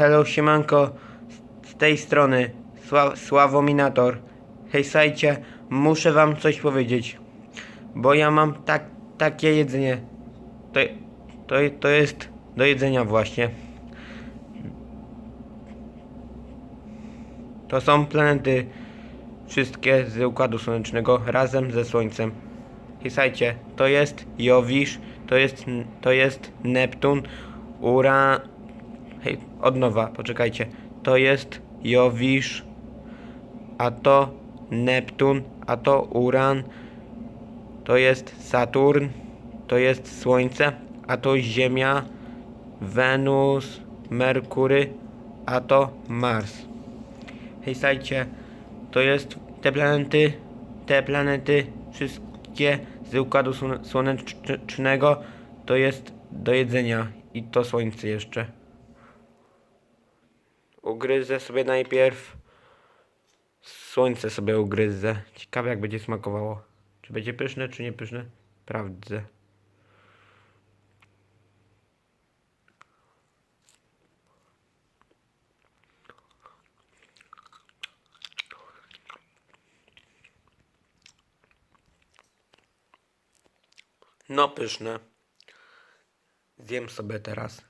Hello, siemanko, z tej strony Sła Sławominator. Hej, sajcie, muszę wam coś powiedzieć, bo ja mam tak, takie jedzenie. To, to, to jest do jedzenia właśnie. To są planety wszystkie z Układu Słonecznego razem ze Słońcem. Hej, to jest Jowisz, to jest, to jest Neptun, Ura... Hej, od nowa, poczekajcie. To jest Jowisz, a to Neptun, a to Uran, to jest Saturn, to jest Słońce, a to Ziemia, Wenus, Merkury, a to Mars. Hej, sajcie, to jest te planety, te planety, wszystkie z Układu Słone- Słonecznego, to jest do jedzenia i to Słońce jeszcze. Ugryzę sobie najpierw. Słońce sobie ugryzę. Ciekawe jak będzie smakowało. Czy będzie pyszne, czy nie pyszne? Sprawdzę. No pyszne. Zjem sobie teraz.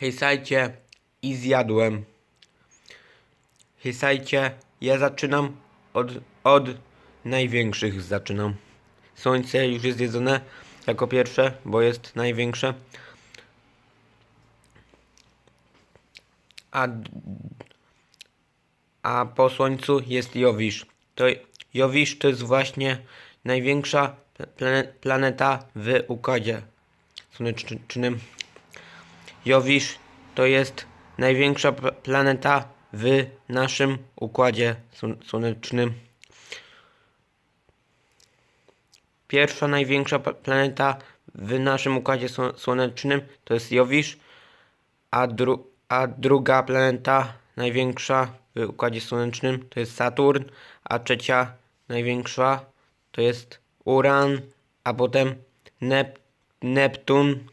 Hej, sajcie. I zjadłem. Hej, sajcie. Ja zaczynam od, od największych zaczynam. Słońce już jest jedzone jako pierwsze, bo jest największe. A, a po słońcu jest Jowisz. To Jowisz to jest właśnie największa plane, planeta w Układzie Słonecznym. Jowisz to jest największa pla- planeta w naszym układzie słon- słonecznym. Pierwsza największa planeta w naszym układzie sło- słonecznym to jest Jowisz, a, dru- a druga planeta największa w układzie słonecznym to jest Saturn, a trzecia największa to jest Uran, a potem Nep- Neptun,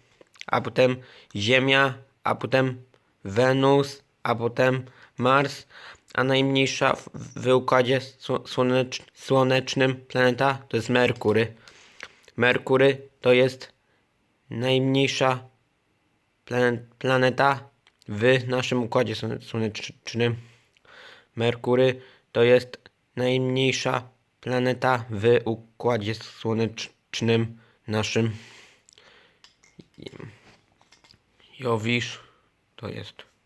a potem Ziemia, a potem Wenus, a potem Mars, a najmniejsza w, układzie sło- słonecz, słonecznym planeta to jest Merkury. Merkury to jest najmniejsza plane- planeta w naszym układzie słone- słonecznym. Merkury to jest najmniejsza planeta w układzie słonecznym naszym. Jowisz to jest.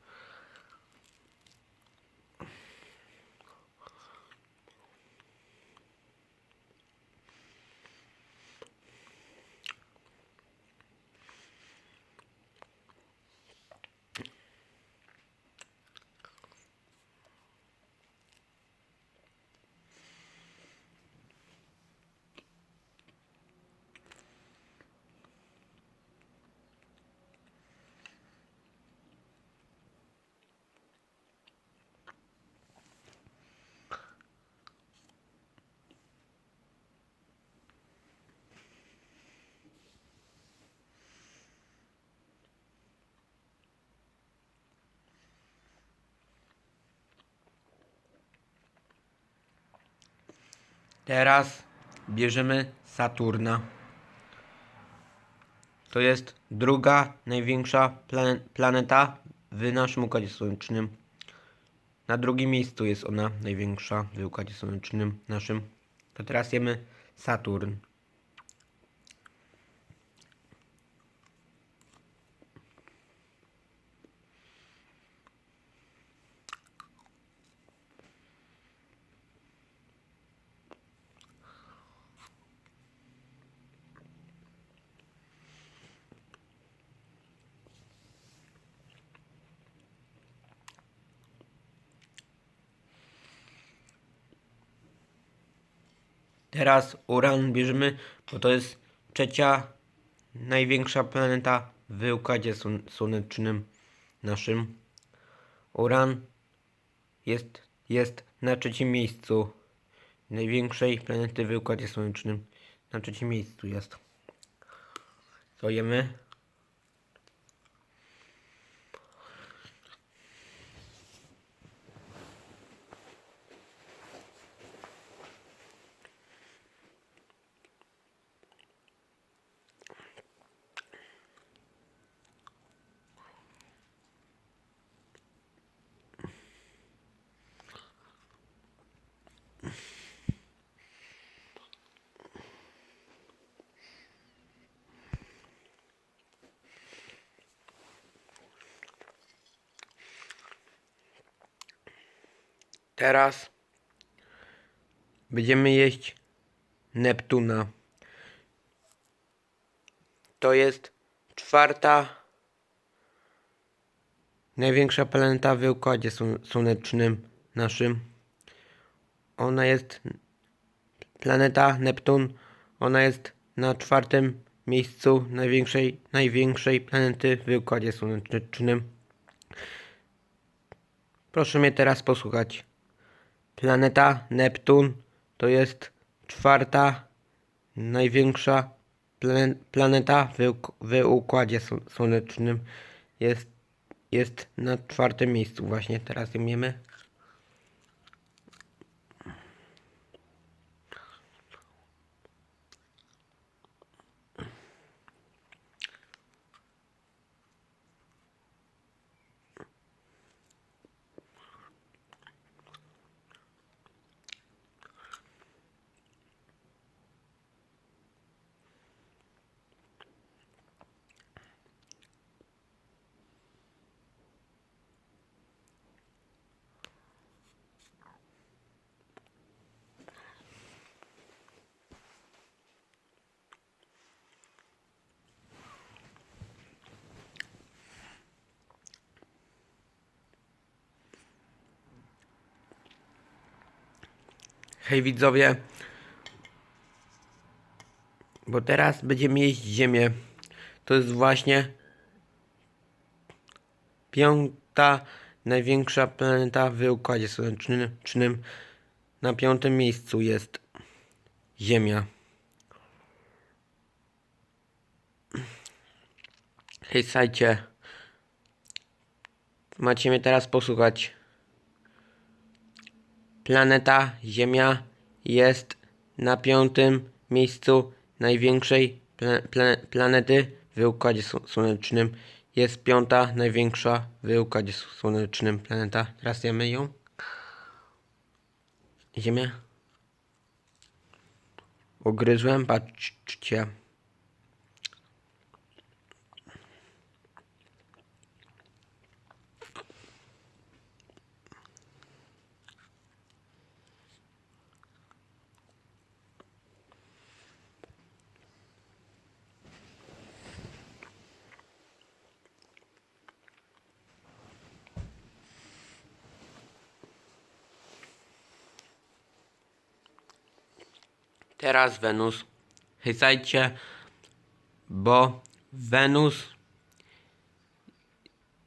Teraz bierzemy Saturna. To jest druga największa plane- planeta w naszym układzie słonecznym. Na drugim miejscu jest ona największa w układzie słonecznym naszym. To teraz jemy Saturn. Teraz Uran bierzemy, bo to jest trzecia największa planeta w układzie słon- słonecznym naszym. Uran jest, jest na trzecim miejscu największej planety w układzie słonecznym. Na trzecim miejscu jest. Co jemy? Teraz będziemy jeść Neptuna. To jest czwarta największa planeta w układzie słon- słonecznym naszym. Ona jest planeta Neptun. Ona jest na czwartym miejscu największej, największej planety w układzie słonecznym. Proszę mnie teraz posłuchać. Planeta Neptun to jest czwarta największa plane- planeta w, uk- w układzie sł- słonecznym. Jest, jest na czwartym miejscu właśnie. Teraz ją. Hej widzowie. Bo teraz będziemy jeść Ziemię. To jest właśnie piąta największa planeta w Układzie Słonecznym. Na piątym miejscu jest Ziemia. Hej, sajcie. Macie mnie teraz posłuchać. Planeta Ziemia jest na piątym miejscu największej pla pla planety w Układzie Sł- Słonecznym. Jest piąta największa w Układzie Słonecznym planeta. Teraz jemy ją. Ziemię. Ugryzłem, patrzcie. Teraz Wenus. Hejsajcie, bo Wenus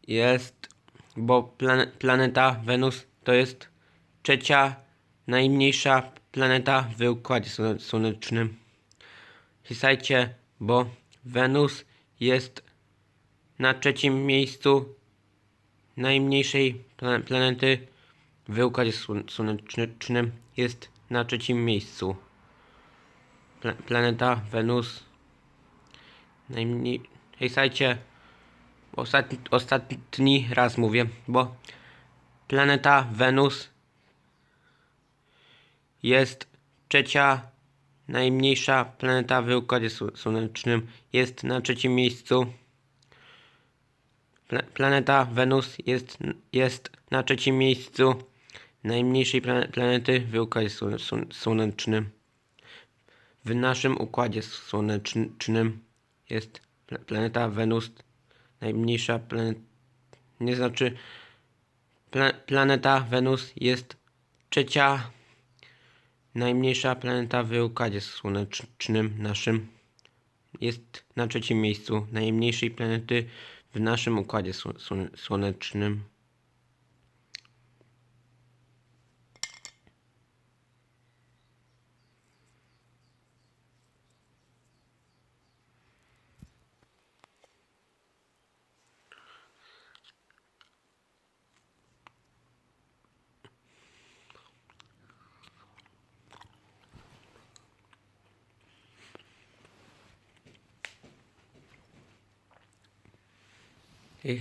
jest, bo plan, planeta Wenus to jest trzecia najmniejsza planeta w Układzie Słone- Słonecznym. Hejsajcie, bo Wenus jest na trzecim miejscu najmniejszej pla- planety w Układzie Słon- Słonecznym. Jest na trzecim miejscu. Pla- planeta Wenus. Najmniej. Hej, sajcie. Ostatni, ostatni raz mówię, bo planeta Wenus jest trzecia najmniejsza planeta w Układzie Sł- Słonecznym. Jest na trzecim miejscu. Pla- planeta Wenus jest, jest na trzecim miejscu najmniejszej plane- planety w Układzie Słone- Słone- Słonecznym. W naszym układzie słonecznym jest pla- planeta Wenus, najmniejsza planeta, nie znaczy pla, planeta Wenus jest trzecia najmniejsza planeta w Układzie Słonecznym naszym. Jest na trzecim miejscu najmniejszej planety w naszym Układzie Sło- Słone- Słonecznym. Hej,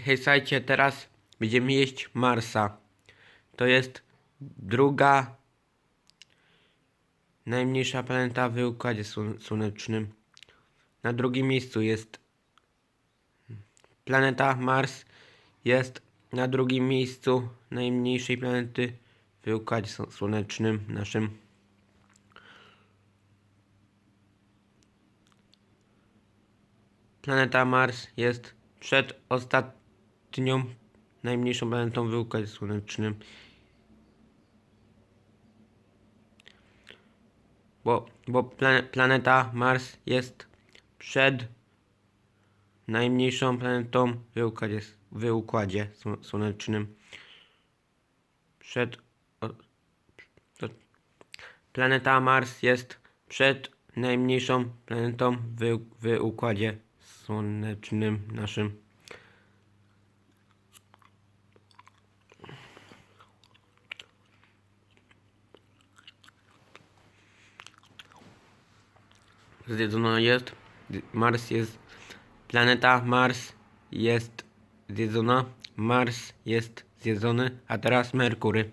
teraz będziemy jeść Marsa. To jest druga najmniejsza planeta w Układzie Słone- Słonecznym. Na drugim miejscu jest planeta Mars. Jest na drugim miejscu najmniejszej planety w Układzie Sł- Słonecznym naszym. Planeta Mars jest przedostatnią najmniejszą planetą w Układzie Słonecznym. Bo, bo plane, planeta Mars jest przed najmniejszą planetą w Układzie, w układzie Sł- Słonecznym. Przed. O, planeta Mars jest przed najmniejszą planetą w, w Układzie Słonecznym naszym. Zjedzona jest. Mars jest. Planeta Mars jest zjedzona. Mars jest zjedzony. A teraz Merkury.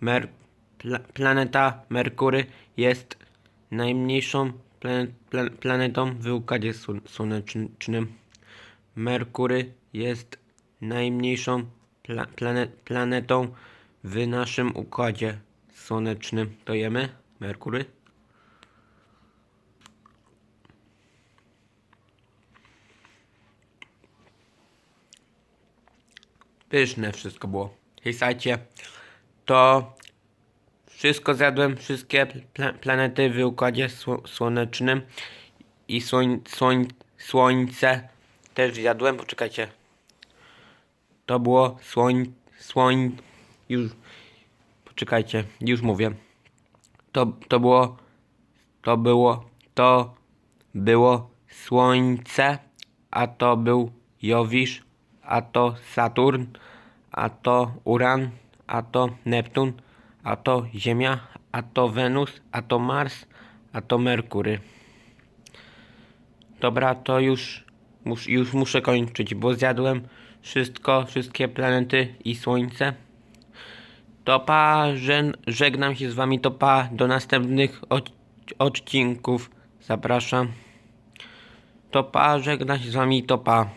Mer, pla, planeta Merkury jest najmniejszą planet, pla, planetą w Układzie Sł- Słonecznym. Merkury jest najmniejszą pla, planet, planetą w naszym Układzie Słonecznym. To jemy Merkury. Pyszne wszystko było. Hej, słuchajcie, to wszystko zjadłem, wszystkie pla planety w Układzie Sło Słonecznym i słoń słoń Słońce też zjadłem. Poczekajcie. To było słoń, słoń, już, poczekajcie, już mówię. To, to było, to było, to było Słońce, a to był Jowisz, a to Saturn, a to Uran, a to Neptun, a to Ziemia, a to Wenus, a to Mars, a to Merkury. Dobra, to już, już muszę kończyć, bo zjadłem wszystko, wszystkie planety i Słońce. To pa, żen, żegnam się z wami, to pa, do następnych od, odcinków zapraszam. To pa, żegnam się z wami, to pa.